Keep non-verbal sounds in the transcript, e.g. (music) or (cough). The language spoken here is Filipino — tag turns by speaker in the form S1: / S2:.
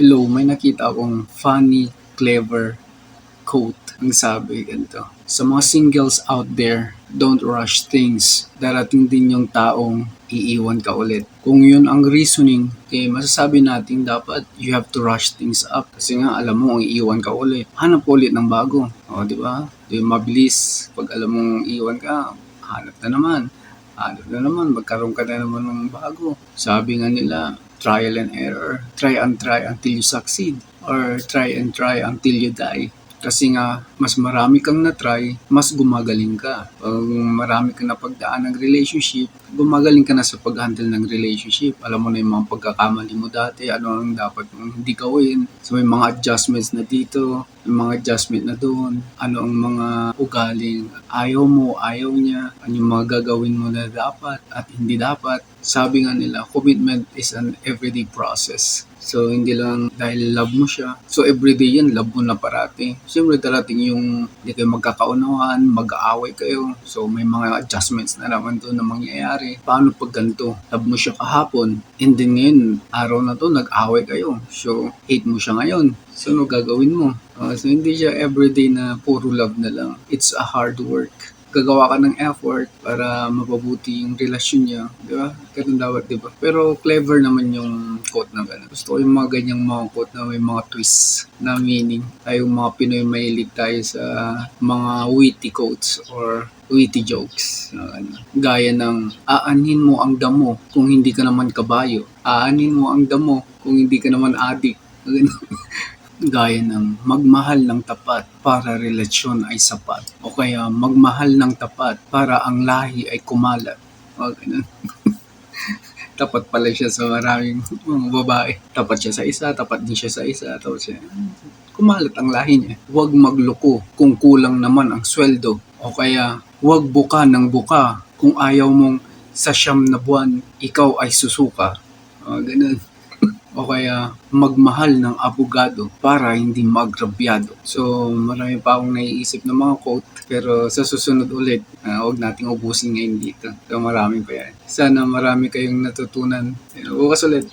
S1: Hello, may nakita akong funny, clever quote. Ang sabi ganito, sa mga singles out there, don't rush things. Darating din yung taong iiwan ka ulit. Kung yun ang reasoning, eh, masasabi natin dapat you have to rush things up. Kasi nga, alam mo, iiwan ka ulit. Hanap ulit ng bago. O, di ba? Di mabilis. Pag alam mong iiwan ka, hanap na naman. Hanap na naman, magkaroon ka na naman ng bago. Sabi nga nila, trial and error. Try and try until you succeed. Or try and try until you die. Kasi nga, mas marami kang na-try, mas gumagaling ka. Pag marami kang napagdaan ng relationship, gumagaling ka na sa pag-handle ng relationship. Alam mo na yung mga pagkakamali mo dati, ano ang dapat mong hindi gawin. So may mga adjustments na dito, mga adjustment na doon. Ano ang mga ugaling ayaw mo, ayaw niya. Ano yung mga gagawin mo na dapat at hindi dapat. Sabi nga nila, commitment is an everyday process. So, hindi lang dahil love mo siya. So, everyday yan, love mo na parati. Siyempre, darating yung hindi kayo magkakaunawan, mag-aaway kayo. So, may mga adjustments na naman doon na mangyayari. Paano pag ganito? Love mo siya kahapon. And then ngayon, araw na to, nag-aaway kayo. So, hate mo siya ngayon. So, ano gagawin mo? Uh, so, hindi siya everyday na puro love na lang. It's a hard work gagawa ka ng effort para mapabuti yung relasyon niya, di ba? Ganun dapat, di ba? Pero clever naman yung quote na gano'n. Gusto ko yung mga ganyang mga quote na may mga twist na meaning. Tayong mga Pinoy mahilig tayo sa mga witty quotes or witty jokes. ano. Gaya ng, aanhin mo ang damo kung hindi ka naman kabayo. Aanhin mo ang damo kung hindi ka naman adik. (laughs) Gaya ng magmahal ng tapat para relasyon ay sapat o kaya magmahal ng tapat para ang lahi ay kumalat. O ganun. (laughs) tapat pala siya sa maraming mga babae. Tapat siya sa isa tapat din siya sa isa. Tapos siya. Kumalat ang lahi niya. Huwag magloko kung kulang naman ang sweldo. O kaya huwag buka ng buka kung ayaw mong sa siyam na buwan ikaw ay susuka. O ganun o kaya magmahal ng abogado para hindi magrabyado. So, marami pa akong naiisip na mga quote pero sa susunod ulit, uh, huwag nating ubusin ngayon dito. So, marami pa yan. Sana marami kayong natutunan. Bukas ulit.